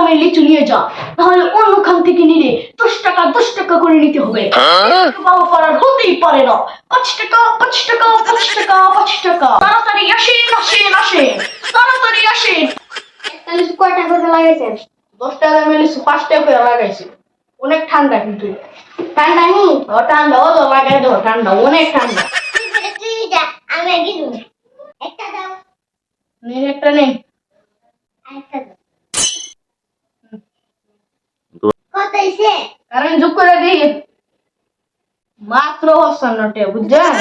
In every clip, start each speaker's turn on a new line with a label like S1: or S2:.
S1: দামের লিচু নিয়ে যা তাহলে অন্য খান থেকে নিলে দশ টাকা দশ টাকা করে নিতে হবে। বাবা পাড়ার হতেই পারে না। পাঁচ টাকা পাঁচ টাকা পাঁচ টাকা পাঁচ টাকা। তাড়াতাড়ি আসেন আসেন আসেন। তাড়াতাড়ি আসেন।
S2: একটা লিচু কয়টা করে লাগাইছেন
S1: দশ টাকা দামের লিচু পাঁচ টাকা করে লাগাইছি। অনেক ঠান্ডা কিন্তু
S2: ঠান্ডা নি
S1: ও ঠান্ডা ও তো লাগাই দেবো ঠান্ডা অনেক ঠান্ডা
S2: তুই যা আমি কিনু একটা দাও
S1: নিন একটা নিন
S2: আরেকটা দাও কত হইছে
S1: কারণ যোগ করে দিই মাত্র বুঝছেন?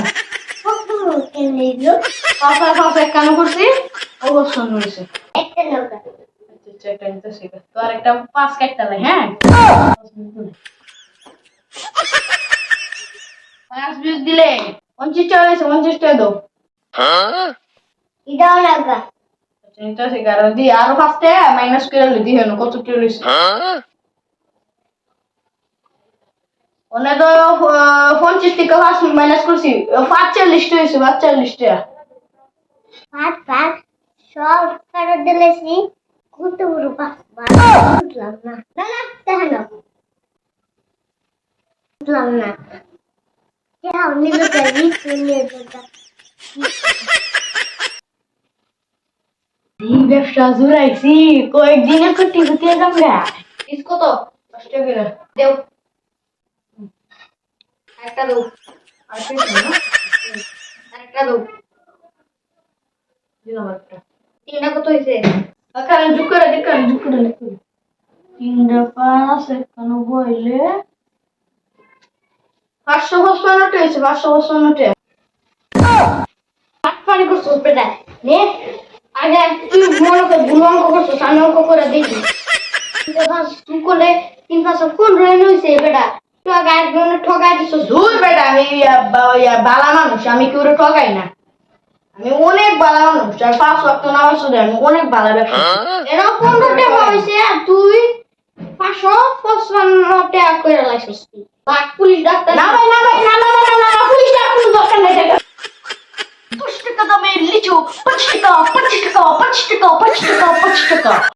S2: দিলো
S1: পাঁচা পাঁচা কেন করছি ও হয়েছে।
S2: একটা নৌকা।
S1: আচ্ছা, আচ্ছা, একটা নিতে শিখে। তো আর একটা পাঁচ কাটতে নাই হ্যাঁ? পাঁচ বিশ দিলে পঞ্চাশ টাকা হয়েছে পঞ্চাশ টাকা দাও।
S2: ইদাও নৌকা।
S1: আচ্ছা নিতে দি আরও টাকা মাইনাস করে কত টাকা লইছে? ওনে তো পঞ্চাশ টাকা পাঁচ মাইনাস করছি। পাঁচচল্লিশ টাকা হয়েছে পাঁচচল্লিশ টাকা।
S2: ভাত ভাত সব ফেরত দিলেছি কত বড় বাস বুঝলাম না। না না দেখো বুঝলাম না। যাও নিল করি চলে যেটা
S1: এই ব্যবসা জুড়াইছি কয়েকদিনে কোটি কোটি দাম গা ইস কত দশ করে। দেও। একটা না একটা দেও দিলাম একটা
S2: তিনটা কত হয়েছে?
S1: এখানে যুগ করে দেখান যুগ করে লিখুন তিনটা পাঁচ এখানে বইলে পাঁচশো টাকা হয়েছে, পাঁচশো
S2: হাত পানি করছ পেটা নে। আগে তুই মনে কর ভুল দেখি কোন রয়ে হয়েছে বেটা?
S1: দূর বেটা আমি বা- বালা মানুষ আমি কেউ ঠকাই না? আমি অনেক বালা মানুষ আর পাঁচ ওয়াক্ত নামাজ পড়ি, আমি অনেক বালা ব্যবসা করি।
S2: এরা পনেরো টাকা হয়েছে আর তুই পাঁচশো পঁচপান্ন টাকা করে লাইছিস বাঘ পুলিশ ডাক্তার
S1: না। ভাই না ভাই না না না না না পুলিশ কোনো দরকার নেই টাকা দশ টাকা দামের লিচু পাঁচ টাকা পাঁচ টাকা পাঁচ টাকা পাঁচ টাকা পাঁচ টাকা।